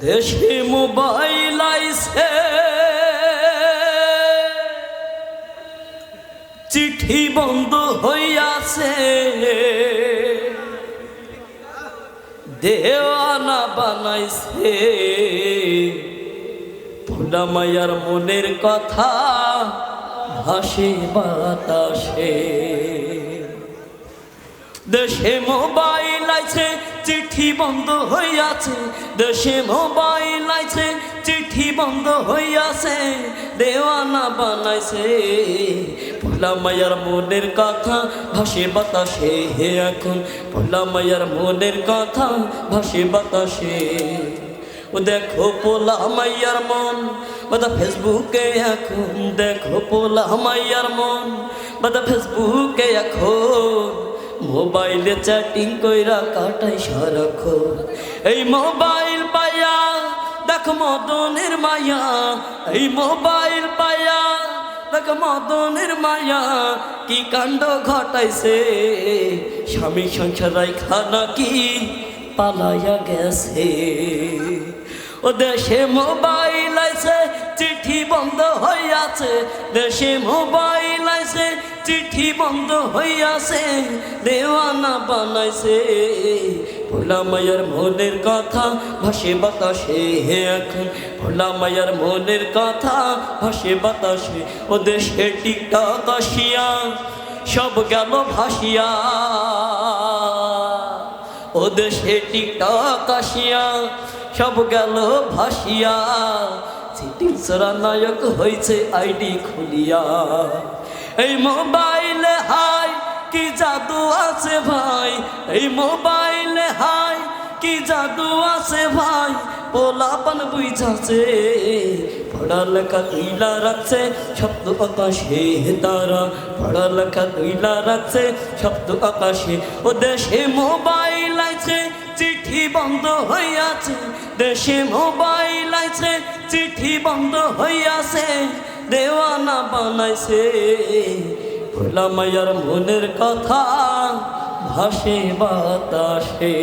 দেশে মোবাইল আইছে। চিঠি বন্ধ হইয়াছে। দেওয়ানা বানাইছে। ভোলা মায়ার মনের কথা ভাসে বাতাসে। দেশে মোবাইল আছে চিঠি বন্ধ হইয়াছে। দেশে মোবাইল আছে চিঠি বন্ধ হইয়াছে। দেওয়ানা বানাইছে। ভোলা মায়ার মনের কথা ভাসে বাতাসে, হে এখন ভোলা মায়ার মনের কথা ভাসে বাতাসে। ও দেখো পোলা মাইয়ার মন, বাদা ফেসবুকে এখন। দেখো পোলা মাইয়ার মন, বাদা ফেসবুকে এখন। মোবাইলে চ্যাটিং কইরা কাটাই সারাক্ষণ। এই মোবাইল পায়া দেখ মদনের মায়া। এই মোবাইল পায়া দেখ মদনের মায়া। কি কাণ্ড ঘটাইছে? স্বামী সংসার খানা কি পালাইয়া গেছে। ও দেশে মোবাইল আছে চিঠি বন্ধ হইয়াছে। দেশে মোবাইল আছে চিঠি বন্ধ হইয়াছে, দেওয়ানা বানাইছে। ভোলা মায়ার মনের কথা ভাসে বাতাসে, হে এখন ভোলা মায়ার মনের কথা ভাসে বাতাসে। ও দেশে টিকটক আসিয়া, সব গেল ভাসিয়া। ও দেশে টিকটক আসিয়া, সব গেল ভাসিয়া। সিটিং সরা নায়ক হয়েছে আইডি খুলিয়া। এই মোবাইলে হাই, কি জাদু আছে ভাই? এই মোবাইলে হাই, কি জাদু আছে ভাই? পোলাপন বুঝাছে পড়ালেখা তুইলা রাখছে শব্দ আকাশে তারা পড়ালেখা তুইলা রাখছে শব্দ আকাশে ও দেশে মোবাইল আছে চিঠি বন্ধ হইয়াছে দেশে মোবাইল আছে চিঠি বন্ধ হইয়াছে দেওয়ানা বানাইছে ভোলা মায়ার মনের কথা ভাসে বাতাসে